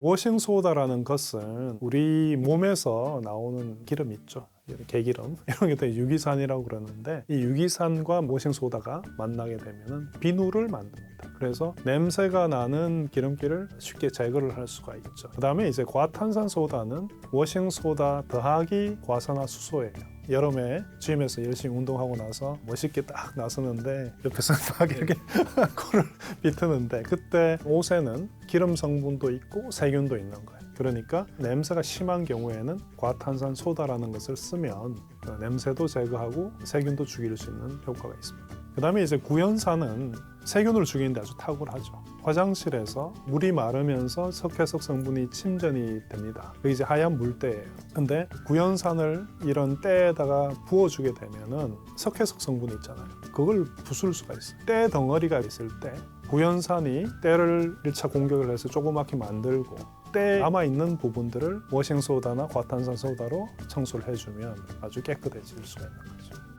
워싱소다라는 것은 우리 몸에서 나오는 기름 있죠. 개기름 이런 게다 유기산이라고 그러는데 이 유기산과 워싱소다가 만나게 되면 비누를 만듭니다. 그래서 냄새가 나는 기름기를 쉽게 제거를 할 수가 있죠. 그 다음에 이제 과탄산소다는 워싱소다 더하기 과산화수소예요. 여름에 짐에서 열심히 운동하고 나서 멋있게 딱 나서는데 옆에서 막 이렇게 코를 비트는데 그때 옷에는 기름 성분도 있고 세균도 있는 거예요. 그러니까 냄새가 심한 경우에는 과탄산 소다라는 것을 쓰면 그 냄새도 제거하고 세균도 죽일 수 있는 효과가 있습니다. 그 다음에 이제 구연산은 세균을 죽이는데 아주 탁월하죠. 화장실에서 물이 마르면서 석회석 성분이 침전이 됩니다. 그게 이제 하얀 물때예요. 근데 구연산을 이런 때에다가 부어주게 되면은 석회석 성분이 있잖아요. 그걸 부술 수가 있어요. 때 덩어리가 있을 때 구연산이 때를 1차 공격을 해서 조그맣게 만들고 때 남아있는 부분들을 워싱소다나 과탄산소다로 청소를 해주면 아주 깨끗해질 수가 있는 거죠.